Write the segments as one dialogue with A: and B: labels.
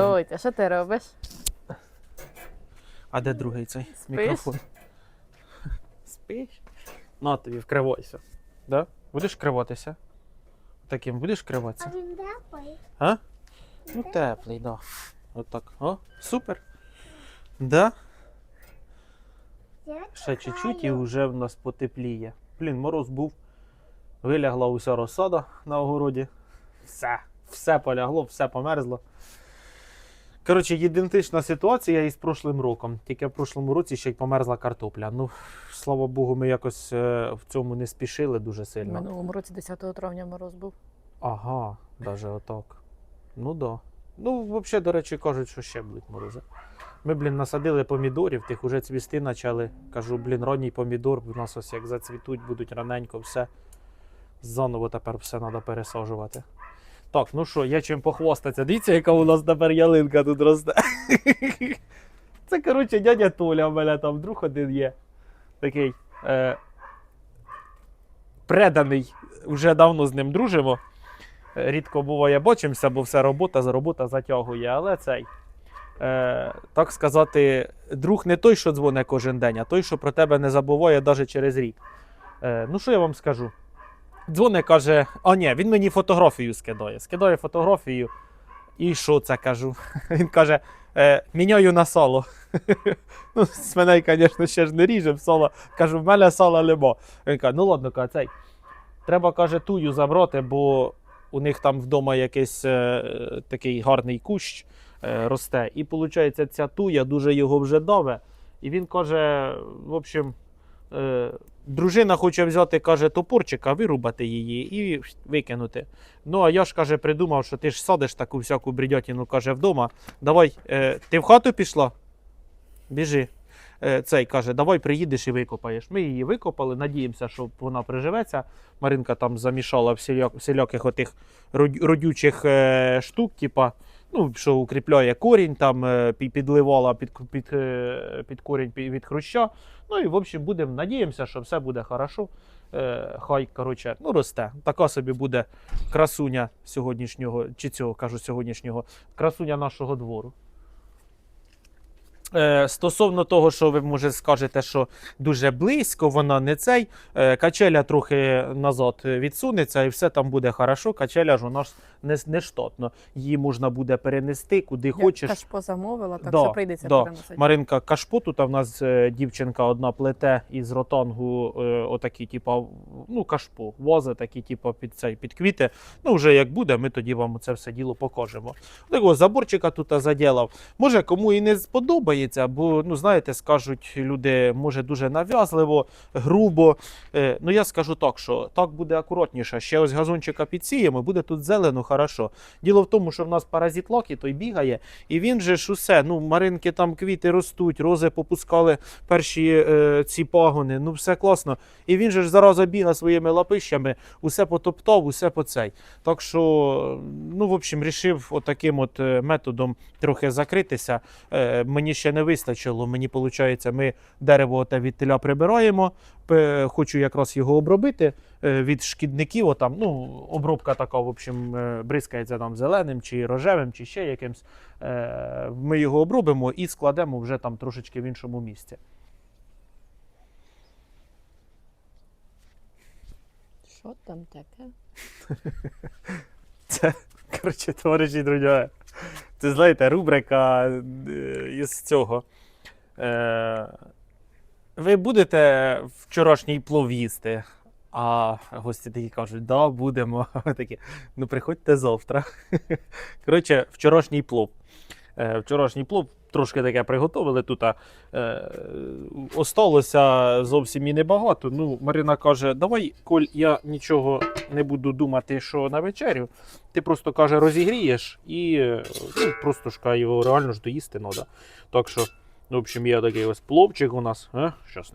A: Дойтя, що ти робиш?
B: А де другий цей
A: Спиш?
B: мікрофон? Спиш? На тобі, вкривайся. Да? Будеш криватися? Таким будеш криватися?
C: А він теплий.
B: А? Ну теплий, да. Отак. О, супер. Да?
C: Я
B: Ще чуть-чуть і вже в нас потепліє. Блін, мороз був. Вилягла уся розсада на огороді. Все, все полягло, все померзло. Коротше, ідентична ситуація із прошлим роком. Тільки в прошлому році ще й померзла картопля. Ну, слава Богу, ми якось е, в цьому не спішили дуже
A: В
B: сильно.
A: минулому році 10 травня мороз був.
B: Ага, навіть отак. Ну да. Ну, взагалі, до речі, кажуть, що ще будуть морози. Ми, блін, насадили помідорів, тих уже цвісти почали. Кажу, блін, ранній помідор, у нас ось як зацвітуть, будуть раненько, все. Заново тепер все треба пересаджувати. Так, ну що, є чим похвастатися. Дивіться, яка у нас тепер ялинка тут росте. Це, коротше, дядя Толя, у мене там друг один є. Такий е, преданий, вже давно з ним дружимо. Рідко буває бачимося, бо все робота за робота затягує. Але цей, е, так сказати, друг не той, що дзвонить кожен день, а той, що про тебе не забуває навіть через рік. Е, ну, що я вам скажу? Дзвоне каже: а ні, він мені фотографію скидає. Скидає фотографію. І що це кажу? Він каже: е, міняю на сало. ну, свиней, звісно, ще ж не ріжем сало. Кажу, в мене сала нема. Він каже, ну ладно, каже, цей. Треба, каже, тую забрати, бо у них там вдома якийсь е, такий гарний кущ е, росте. І виходить, ця туя дуже його вже даве. І він каже: в общем, е, дружина хоче взяти, каже, топорчика, вирубати її і викинути. Ну, а я ж каже, придумав, що ти ж садиш таку всяку бредятину, каже, вдома. Давай, е, ти в хату пішла? Біжи. Е, цей каже, давай приїдеш і викопаєш. Ми її викопали, надіємося, що вона приживеться. Маринка там замішала всіляк, всіляких отих родючих е, штук, типа, ну, що укріпляє корінь, там е, підливала під, під, е, під корінь від хруща. Ну і в общем будемо надіємося, що все буде хорошо. Е, хай, коротше, ну росте. Така собі буде красуня сьогоднішнього, чи цього кажу сьогоднішнього, красуня нашого двору. Е, стосовно того, що ви може скажете, що дуже близько, вона не цей. Е, качеля трохи назад відсунеться і все там буде хорошо. Качеля ж вона ж не, не штатно. Її можна буде перенести куди хочеш.
A: Кашпо замовила, так
B: Да,
A: що прийдеться
B: да.
A: переносити.
B: Маринка Кашпо, тут в нас е, дівчинка одна плете із ротангу, отакі, типа, ну, кашпо, вози такі, типа, під цей під квіти. Ну, вже як буде, ми тоді вам це все діло покажемо. Такого заборчика тут заділав. Може, кому і не сподобається, бо, ну, знаєте, скажуть люди, може, дуже нав'язливо, грубо. Е, ну, я скажу так, що так буде акуратніше. Ще ось газончика підсіємо, буде тут зелено, хорошо. Діло в тому, що в нас паразит Локі, той бігає, і він же ж усе. Ну, маринки там квіти ростуть, рози попускали перші е, ці пагони. Ну, все класно. І він же ж зараза біга своїми лапищами, усе потоптав, усе по цей. Так що, ну, в общем, рішив отаким от е, методом трохи закритися. Е, мені ще не вистачило. Мені виходить, ми дерево оте від теля прибираємо. Хочу якраз його обробити е, від шкідників. Отам, ну, обробка така, в общем, е, бризкається там зеленим чи рожевим, чи ще якимсь. Е, Ми його обробимо і складемо вже там трошечки в іншому місці.
A: Що там таке?
B: Це, коротше, товариші друзі, це знаєте, рубрика е, із цього. Е, ви будете вчорашній плов їсти? А гості такі кажуть, да, будемо. Такі, ну приходьте завтра. Коротше, вчорашній плов. Е, вчорашній плов трошки таке приготували тут. а, Е, осталося зовсім і небагато. Ну, Марина каже: давай, Коль, я нічого не буду думати, що на вечерю. Ти просто каже, розігрієш і е, ну, просто ж його реально ж доїсти треба. Так що, в общем, є такий ось пловчик у нас, е, з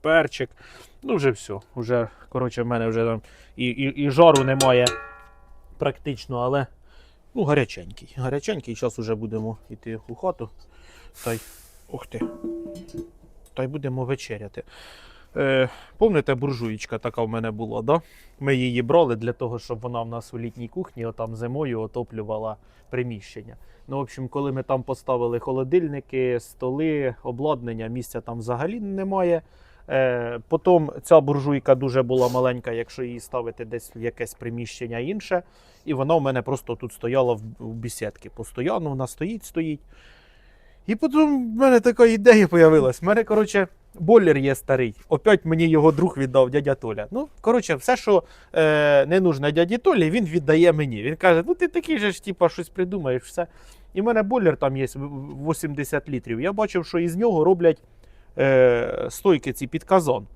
B: перчик. Ну, вже все. Вже, коротше, в мене вже там і, і, і жару немає практично, але ну, гаряченький. Гаряченький. Зараз вже будемо йти у хату. Та й. Ух ти. Та й будемо вечеряти. Е, Помните, буржуєчка така в мене була, да? Ми її брали для того, щоб вона в нас у літній кухні отам зимою отоплювала приміщення. Ну, в общем, коли ми там поставили холодильники, столи, обладнання, місця там взагалі немає. Е, потім ця буржуйка дуже була маленька, якщо її ставити десь в якесь приміщення інше. І вона у мене просто тут стояла в, в бесідці. Постійно вона стоїть, стоїть. І потім в мене така ідея з'явилась. У мене, коротше, бойлер є старий. Опять мені його друг віддав, дядя Толя. Ну, коротше, все, що е, не нужно дяді Толі, він віддає мені. Він каже: ну ти такий же ж, типа, щось придумаєш, все. І в мене бойлер там є 80 літрів. Я бачив, що із нього роблять е, стойки ці під казан.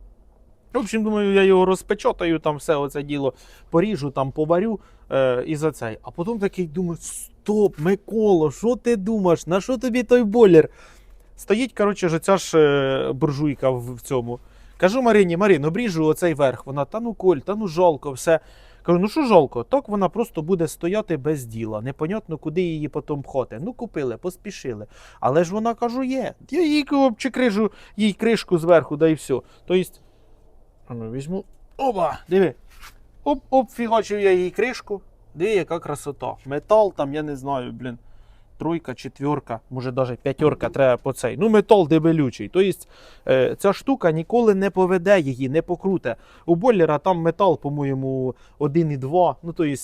B: В общем, думаю, я його розпечатаю, там все оце діло поріжу, там поварю е, і за цей. А потім такий думаю: стоп, Микола, що ти думаєш? На що тобі той бойлер? Стоїть, коротше, ж оця ж е, буржуйка в, в цьому. Кажу Марині, Марин, обріжу оцей верх. Вона, та ну Коль, та ну жалко, все. Кажу, ну що жалко? Так вона просто буде стояти без діла. Непонятно, куди її потім пхоти. Ну, купили, поспішили. Але ж вона кажу, є. Я їй крижу, їй кришку зверху, да і все. Тобто, ну візьму. Опа, диви. Оп, оп, фігачив я їй кришку. Диви, яка красота. Метал там, я не знаю, блін. Тройка, четверка, може навіть п'ятерка треба по цей. Ну, метал дебелючий. Тобто ця штука ніколи не поведе її, не покруте. У бойлера там метал, по-моєму, 1,2. Ну, тобто,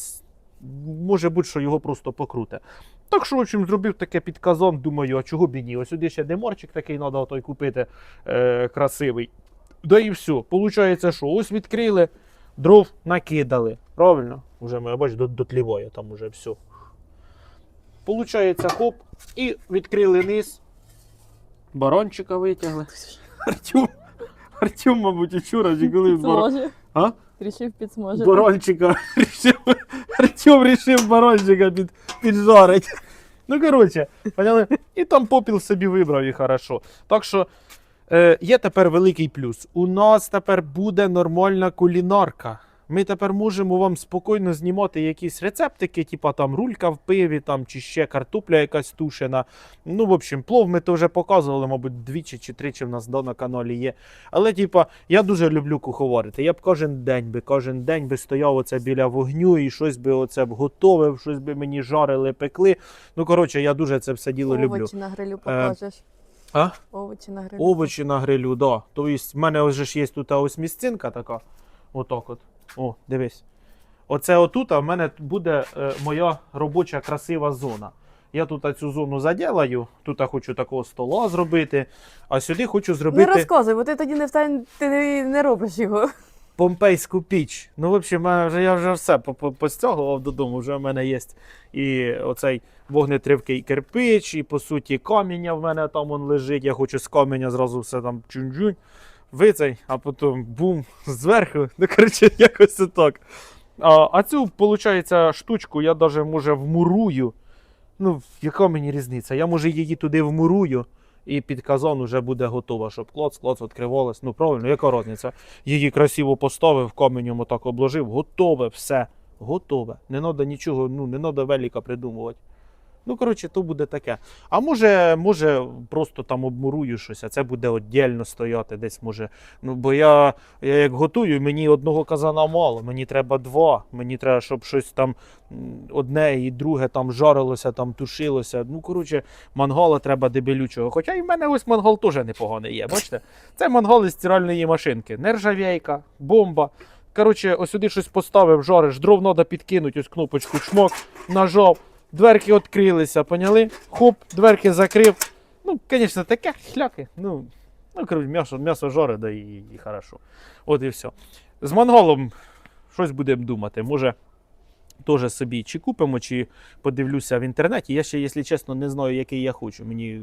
B: може бути, що його просто покруте. Так що, в общем, зробив таке під казан, думаю, а чого б і ні? Ось сюди ще деморчик такий треба той купити е, красивий. Да і все. Получається, що ось відкрили, дров накидали. Правильно? Уже ми бачиш, дотліває там уже все. Получається, хоп, і відкрили низ. Барончика витягли. Артем, Артем, мабуть, вчора коли барон... А?
A: Рішив підсможе.
B: барончика. Рішив, Артем рішив барончика під, піджарить. Ну, коротше, поняли? І там попіл собі вибрав і хорошо. Так що е, є тепер великий плюс. У нас тепер буде нормальна кулінарка. Ми тепер можемо вам спокійно знімати якісь рецептики, типа там рулька в пиві, там, чи ще картопля якась тушена. Ну, в общем, плов ми то вже показували, мабуть, двічі чи тричі в нас да, на каналі є. Але, типа, я дуже люблю куховарити. Я б кожен день би, кожен день би стояв оце біля вогню і щось би оце б готовив, щось би мені жарили, пекли. Ну, коротше, я дуже це все діло люблю.
A: Овочі на грилю покажеш.
B: А?
A: Овочі на грилю.
B: Овочі на грилю, да. Тобто, в мене вже ж є тут ось місцинка така. Отак от. О, дивись. Оце отут, в мене буде е, моя робоча красива зона. Я тут цю зону заділаю, тут я хочу такого стола зробити, а сюди хочу
A: Не
B: зробити
A: розказуй, бо ти тоді не встань, ти не, не робиш його.
B: помпейську піч. Ну, в общем, вже, я вже все по- по- постягував додому. Вже в мене є і оцей вогнетривкий кирпич, і по суті каміння в мене там он лежить. Я хочу з каменя зразу все там чунь-чунь. Вицей, а потім бум зверху. Ну, коротше, якось так. А, а цю, виходить, штучку я навіть може вмурую. Ну, яка мені різниця? Я може її туди вмурую, і під казан вже буде готова, щоб клоц, клоц відкривалось. Ну, правильно, яка різниця? Її красиво поставив, каменем отак обложив, готове все. Готове. Не треба нічого, ну, не треба велика придумувати. Ну, коротше, то буде таке. А може, може, просто там обмурую щось, а це буде віддільно стояти десь може. Ну, бо я, я як готую, мені одного казана мало, мені треба два. Мені треба, щоб щось там одне і друге там жарилося, там тушилося. Ну, коротше, мангала треба дебелючого. Хоча і в мене ось мангал теж непоганий є. Бачите? Це мангал із стиральної машинки. Нержавійка, бомба. Коротше, ось сюди щось поставив, жариш, дров треба підкинути, ось кнопочку чмок, нажав, дверки відкрилися, поняли? Хоп, дверки закрив. Ну, звісно, таке хляки. Ну, ну коротше, м'ясо, м'ясо жаре, да і, і хорошо. От і все. З монголом щось будемо думати. Може, теж собі чи купимо, чи подивлюся в інтернеті. Я ще, якщо чесно, не знаю, який я хочу. Мені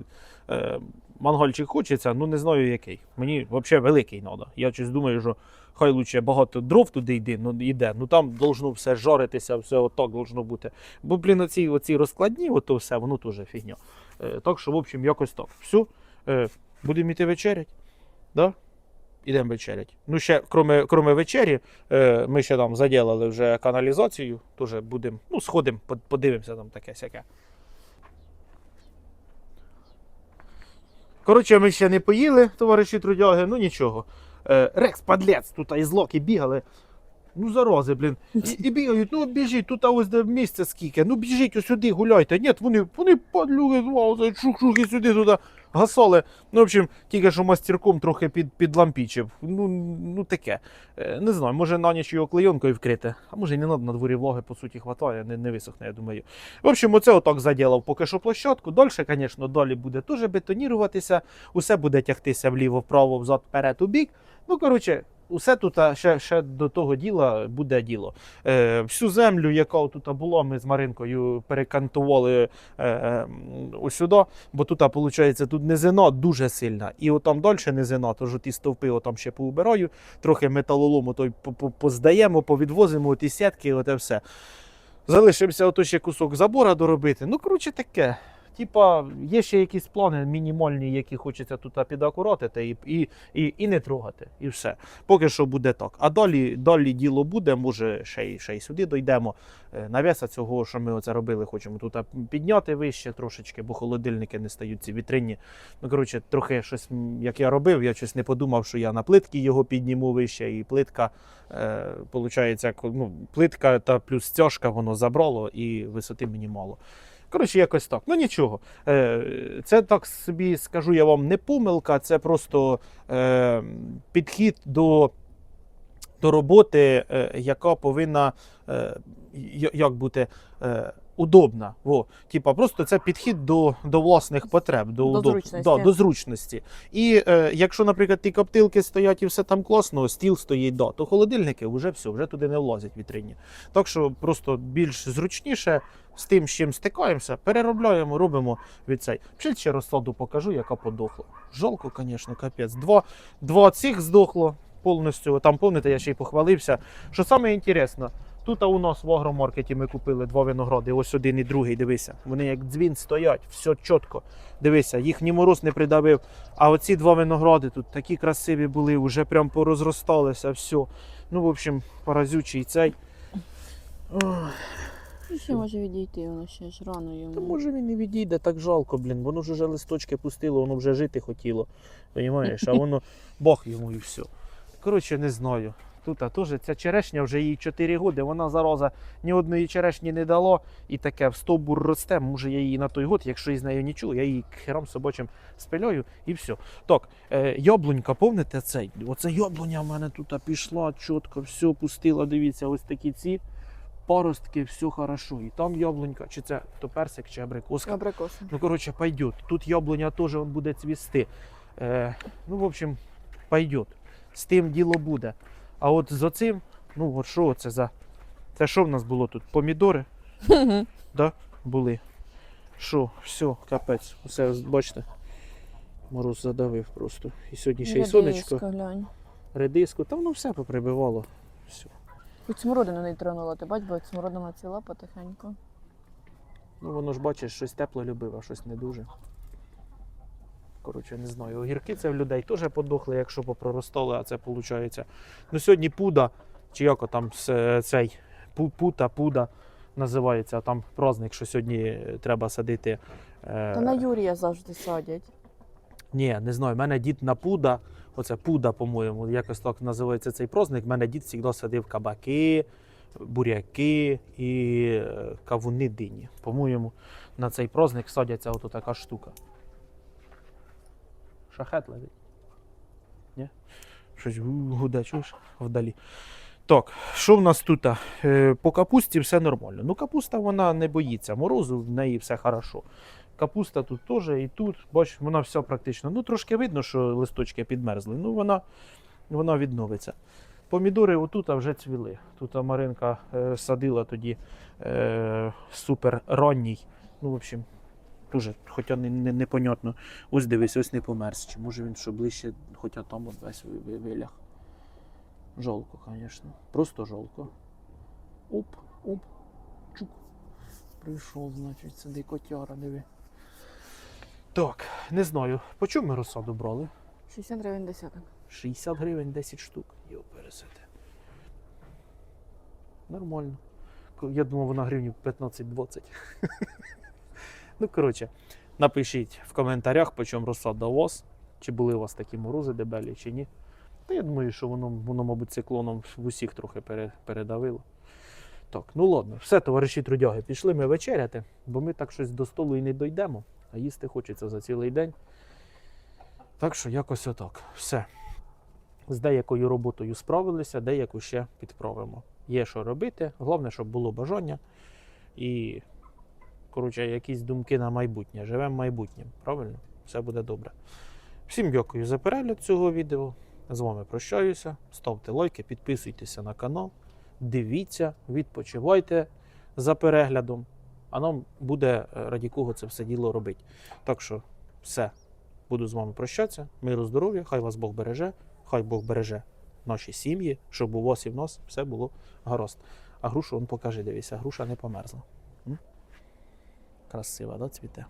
B: е, мангальчик хочеться, ну не знаю який. Мені взагалі великий треба. Я щось думаю, що хай лучше багато дров туди йде, ну йде. Ну там должно все жаритися, все отак должно бути. Бо, блін, оці, оці розкладні, ото все, воно теж фігня. Е, так що, в общем, якось так. Все, е, будемо йти вечерять. Да? Ідемо вечерять. Ну, ще, кроме, кроме вечері, е, ми ще там заділили вже каналізацію. Теж будемо, ну, сходимо, под- подивимося там таке сяке. Коротше, ми ще не поїли, товариші трудяги, ну нічого. Е, Рекс, падлець, тут і злоки бігали. Ну, зарази, блін. І, і бігають, ну біжіть, тут ось де місця скільки. Ну біжіть сюди, гуляйте. Ні, вони, вони падлюги, шух-шух і сюди туди гасали. Ну, в общем, тільки що мастерком трохи під, підлампічив. Ну, ну таке. Е, Не знаю, може на ніч його клейонкою вкрити, а може і не треба, на дворі влоги, по суті, хватає, не, не висохне, я думаю. В общем, оце отак заділав поки що площадку. Дольше, звісно, далі буде теж бетоніруватися, усе буде тягтися вліво, вправо, взад, вперед, у бік. Ну, коротше, усе тут ще, ще до того діла буде діло. Е, всю землю, яка тут була, ми з Маринкою перекантували е, е, м, ось сюди, бо тут, виходить, тут низина дуже сильна. І отам далі низина, тож ті стовпи отам ще поубираю, трохи металолому той по- по- поздаємо, повідвозимо ті сітки, оте все. Залишився ото ще кусок забора доробити. Ну, коротше, таке. Типа, є ще якісь плани мінімальні, які хочеться тут підакуратити і, і, і, і не трогати. І все. Поки що буде так. А далі, далі діло буде, може ще й, ще й сюди дійдемо. Е, Навеса цього, що ми оце робили, хочемо тут підняти вище трошечки, бо холодильники не стають ці вітринні. Ну, коротше, трохи щось, як я робив, я щось не подумав, що я на плитки його підніму вище, і плитка, е, ну, плитка та плюс стяжка воно забрало, і висоти мені мало. Коротше, якось так. Ну нічого. Е, Це так собі скажу я вам не помилка, це просто е, підхід до, до роботи, е, яка повинна як бути. Удобна, Во. Типа, просто це підхід до, до власних потреб, до,
A: До
B: удоб-
A: зручності.
B: Да, до зручності. І е, якщо, наприклад, ті коптилки стоять і все там класно, стіл стоїть, да, то холодильники вже все, вже туди не влазять вітринні. Так що просто більш зручніше з тим, з чим стикаємося, переробляємо, робимо від цей. Ще ще розсаду покажу, яка подохла. Жалко, звісно, капець. Два, два цих здохло повністю. Там, пам'ятаєте, я ще й похвалився. Що саме інтересно, тут у нас в агромаркеті ми купили два виногради, ось один і другий, дивися. Вони як дзвін стоять, все чітко. Дивися, їх ні мороз не придавив. А оці два виногради тут такі красиві були, вже прям порозросталися, все. Ну, в общем, паразючий цей. Ох.
A: Ну, Ще може відійти, воно ще ж рано йому.
B: Та може він і відійде, так жалко, блін. Воно ж вже листочки пустило, воно вже жити хотіло. Понімаєш? А воно Бог йому і все. Коротше, не знаю. Тут а теж ця черешня вже їй 4 роки, вона зараза ні одної черешні не дало. І таке в стовбур росте. Може я її на той год, якщо із нею нічого, я її хером собачим спиляю і все. Так, е, яблунька, помните цей? Оце яблуня в мене тут пішла чітко, все пустила. Дивіться, ось такі ці паростки, все хорошо. І там яблунька, чи це то персик, чи абрикоска.
A: Абрикоси.
B: Ну, короче, пойдет. Тут яблуня теж буде цвісти. Е, ну, в общем, пойдет. З тим діло буде. А от з оцим, ну, от що це за. Це що в нас було тут? Помідори да? були. Що, все, капець. Усе, бачите. Мороз задавив просто. І сьогодні ще й сонечко,
A: глянь.
B: редиску, та воно все поприбивало. Все.
A: Хоч смородину не тронула, ти бач, бо смородина ціла потихеньку.
B: Ну, воно ж бачиш, щось тепло любив, а щось не дуже. Коротше, не знаю. Огірки це в людей теж подохли, якщо попроростали, а це виходить. Ну, сьогодні пуда, чи як там цей пута, пуда називається, а там праздник, що сьогодні треба садити. е,
A: Та на Юрія завжди садять.
B: Ні, не знаю. У мене дід на пуда, оце пуда, по-моєму, якось так називається цей праздник. У мене дід завжди садив кабаки, буряки і е, кавуни дині. По-моєму, на цей праздник садяться ото така штука. Шахет летить. Ні? Щось гуде, чуєш вдалі. Так, що в нас тут? Е, По капусті все нормально. Ну, капуста вона не боїться морозу, в неї все хорошо. Капуста тут теж і тут, бачиш, вона вся практично. Ну, трошки видно, що листочки підмерзли. Ну, вона, вона відновиться. Помідори отут вже цвіли. Тут Маринка е, садила тоді е, супер ранній. Ну, в общем, дуже, хоча не, не, непонятно. Ось дивись, ось не померз. Чи може він що ближче, хоча там от весь ви- ви- вилях. Жолко, звісно. Просто жолко. Оп, оп, чук. Прийшов, значить, сюди котяра, диви. Так, не знаю, по чому ми розсаду брали?
A: 60 гривень десяток.
B: 60 гривень 10 штук. Його пересити. Нормально. Я думав, вона гривнів 15-20. ну, коротше, напишіть в коментарях, по чому розсада у вас. Чи були у вас такі морози дебелі, чи ні. Та я думаю, що воно, воно мабуть, циклоном в усіх трохи пере, передавило. Так, ну ладно, все, товариші трудяги, пішли ми вечеряти, бо ми так щось до столу і не дійдемо, а їсти хочеться за цілий день. Так що якось отак. Все. З деякою роботою справилися, деяку ще підправимо. Є що робити, головне, щоб було бажання і, коротше, якісь думки на майбутнє. Живемо майбутнім, правильно? Все буде добре. Всім дякую за перегляд цього відео. З вами прощаюся. Ставте лайки, підписуйтеся на канал, дивіться, відпочивайте за переглядом. А нам буде е, раді кого це все діло робити. Так що все. Буду з вами прощатися. Миру, здоров'я, хай вас Бог береже, хай Бог береже наші сім'ї, щоб у вас і в нас все було гаразд. А грушу он покаже, дивися, груша не померзла. Красива, да, цвіте?